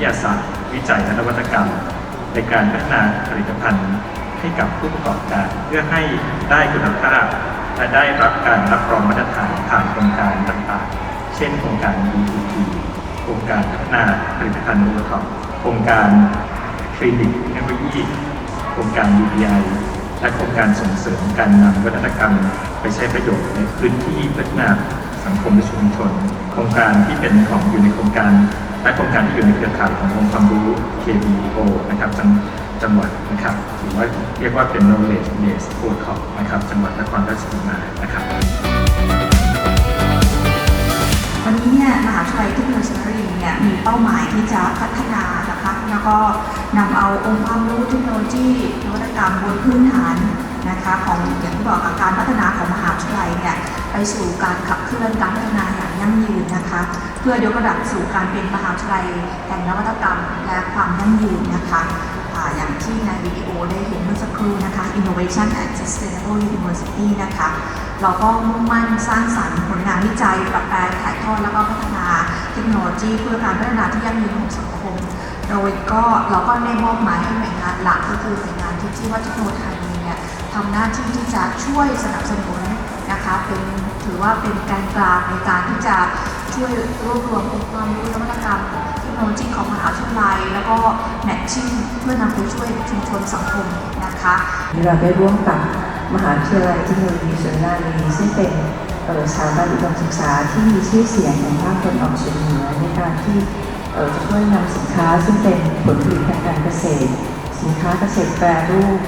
วิทยาศาสตร์ วิจัยและนวัตกรรม ในการพัฒนาผลิตภัณฑ์ให้กับผู้ประกอบการ เพื่อให้ได้คุณภาพ และได้รับการรับรองมาตรฐานผ่านโครงการต่างๆ เช่นโครงการ BTP โครงการพัฒนาผลิตภัณฑ์โอท็อปโครงการคลินิกเทคโนโลยีโครงการ UPI และโครงการส่งเสริมการนำวัฒนธรรมไปใช้ประโยชน์ในพื้นที่พัฒนาสังคมและชุมชน โครงการที่เป็นของอยู่ในโครงการ และโครงการที่อยู่ในเครือข่ายขององค์ความรู้ KBO นะครับจังจังหวัดนะครับถือว่าเรียกว่าเป็น knowledge based protocol นะครับจังหวัดนครราชสีมานะครับวันนี้เนี่ยมหาวิทยาลัยเทคโนโลยีสุรินทร์เนี่ยมีเป้าหมายที่จะพัฒนานะคะแล้วก็นำเอาองค์ความรู้เทคโนโลยีนวัตกรรมบนพื้นฐานนะคะของอย่างที่บอกค่ะ ไปสู่การขับเคลื่อนการพัฒนาอย่างยั่งยืนนะคะ เพื่อยกระดับสู่การเป็นมหาวิทยาลัยแห่งนวัตกรรม และความยั่งยืนนะคะอย่างที่ในวิดีโอได้เห็นเมื่อสักครู่นะคะ Innovation and Sustainable University นะคะ เราก็มุ่งมั่นสร้างสรรค์ผลงานวิจัย ปรับแปลงถ่ายทอดแล้วก็พัฒนาเทคโนโลยี เพื่อการพัฒนาที่ยั่งยืนของสังคม โดยก็เราก็ได้มอบหมายให้หน่วยงานหลักก็คือหน่วยงานที่ชื่อว่าเทคโนโลยีเนี่ยทำหน้าที่ที่จะช่วยสนับสนุน นะคะเป็นถือว่าเป็นการกลางในการที่จะช่วยรวบรวมองค์ความรู้นวัตกรรมเทคโนโลยีของมหาวิทยาลัย แล้วก็แมทชิ่งเพื่อนำไปช่วยชุมชนสังคมนะคะเราได้ร่วมกับมหาวิทยาลัยเทคโนโลยีสุรานารีซึ่งเป็นสถาบันอุดมศึกษาที่มีชื่อเสียงในภาคตะวันออกเฉียงเหนือในการที่จะช่วยนำสินค้าซึ่งเป็นผลผลิตทางการเกษตร สินค้าเกษตรแปรรูป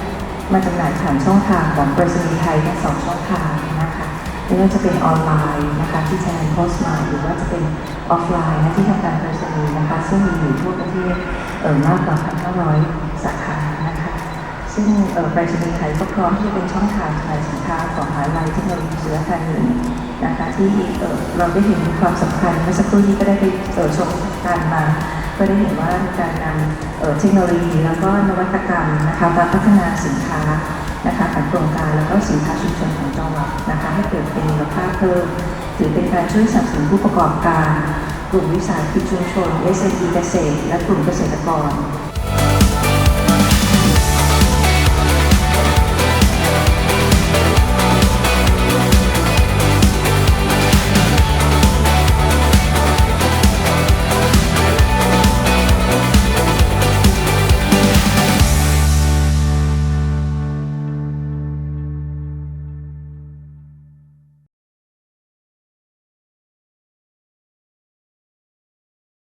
มาจำหน่ายผ่านช่องทางของปรษณีย์ไทยทั้งสองช่องทางนะคะไม่ว่าจะเป็นออนไลน์นะคะที่แชร์โพสต์มาหรือว่าจะเป็นออฟไลน์นะที่ทำการไปรษณีย์นะคะ ซึ่งมีอยู่ทั่วประเทศเออมากกว่า 1,500 สาขานะคะ ซึ่งเออไปรษณีย์ไทยก็พร้อมที่จะเป็นช่องทางขายสินค้าของมหาวิทยาลัยเทคโนโลยีสุราษฎร์ธานีนะคะที่เออเราได้เห็นความสำคัญเมื่อสักครู่นี้ก็ได้ไปเออชมการมา ก็ได้เห็นว่ามีการนำเอ่อเทคโนโลยีแล้วก็นวัตกรรมนะคะมาพัฒนาสินค้านะคะผ่านโครงการแล้วก็สินค้าชุมชนของจังหวัดนะคะให้เกิดเป็นมูลค่าเพิ่มถือเป็นการช่วยสนับสนุนผู้ประกอบการ กลุ่มวิสาหกิจชุมชน SME เกษตร และกลุ่มเกษตรกร